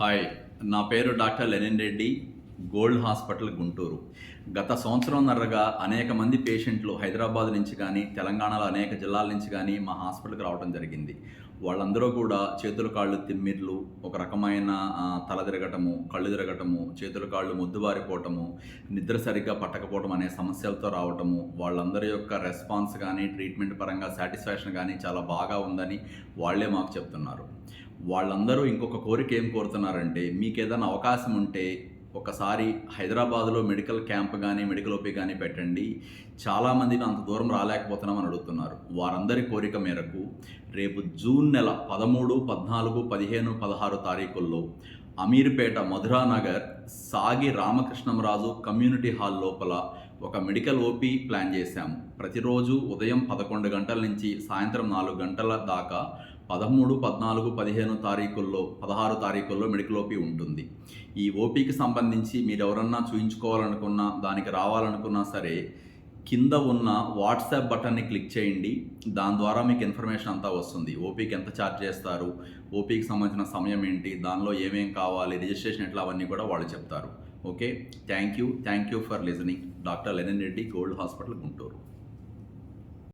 Hi నా పేరు doctor Lenin Reddy Gold hospital Guntur. గత సంవత్సరంన్నరగా అనేక మంది పేషెంట్లు హైదరాబాద్ నుంచి కానీ తెలంగాణలో అనేక జిల్లాల నుంచి కానీ మా హాస్పిటల్కి రావడం జరిగింది. వాళ్ళందరూ కూడా చేతులు కాళ్ళు తిమ్మిర్లు ఒక రకమైన తల తిరగటము కళ్ళు తిరగటము చేతులు కాళ్ళు ముద్దుబారిపోవటము నిద్ర సరిగ్గా పట్టకపోవడం అనే సమస్యలతో రావటము వాళ్ళందరి యొక్క రెస్పాన్స్ కానీ ట్రీట్మెంట్ పరంగా సాటిస్ఫాక్షన్ కానీ చాలా బాగా ఉందని వాళ్ళే మాకు చెప్తున్నారు. వాళ్ళందరూ ఇంకొక కోరిక ఏం కోరుతున్నారంటే మీకు ఏదైనా అవకాశం ఉంటే ఒకసారి హైదరాబాద్లో మెడికల్ క్యాంప్ కానీ మెడికల్ ఓపీ కానీ పెట్టండి. చాలామంది అంత దూరం రాలేకపోతున్నామని అడుగుతున్నారు. వారందరి కోరిక మేరకు రేపు జూన్ నెల పదమూడు పద్నాలుగు పదిహేను పదహారు తారీఖుల్లో అమీర్పేట మధురానగర్ సాగి రామకృష్ణంరాజు కమ్యూనిటీ హాల్ లోపల ఒక మెడికల్ ఓపీ ప్లాన్ చేశాము ప్రతిరోజు ఉదయం పదకొండు గంటల నుంచి సాయంత్రం నాలుగు గంటల దాకా పదమూడు పద్నాలుగు పదిహేను తారీఖుల్లో పదహారు తారీఖుల్లో మెడికల్ ఓపీ ఉంటుంది. ఈ ఓపీకి సంబంధించి మీరు ఎవరన్నా చూయించుకోవాలనుకున్నా దానికి రావాలనుకున్నా సరే కింద ఉన్న వాట్సాప్ బటన్ని క్లిక్ చేయండి. దాని ద్వారా మీకు ఇన్ఫర్మేషన్ అంతా వస్తుంది. ఓపీకి ఎంత ఛార్జ్ చేస్తారు? ఓపీకి సంబంధించిన సమయం ఏంటి? దానిలో ఏమేం కావాలి? రిజిస్ట్రేషన్ ఎట్లా? అవన్నీ కూడా వాళ్ళు చెప్తారు. Okay? Thank you. Thank you for listening. Doctor Lenin Reddy Gold hospital Guntur.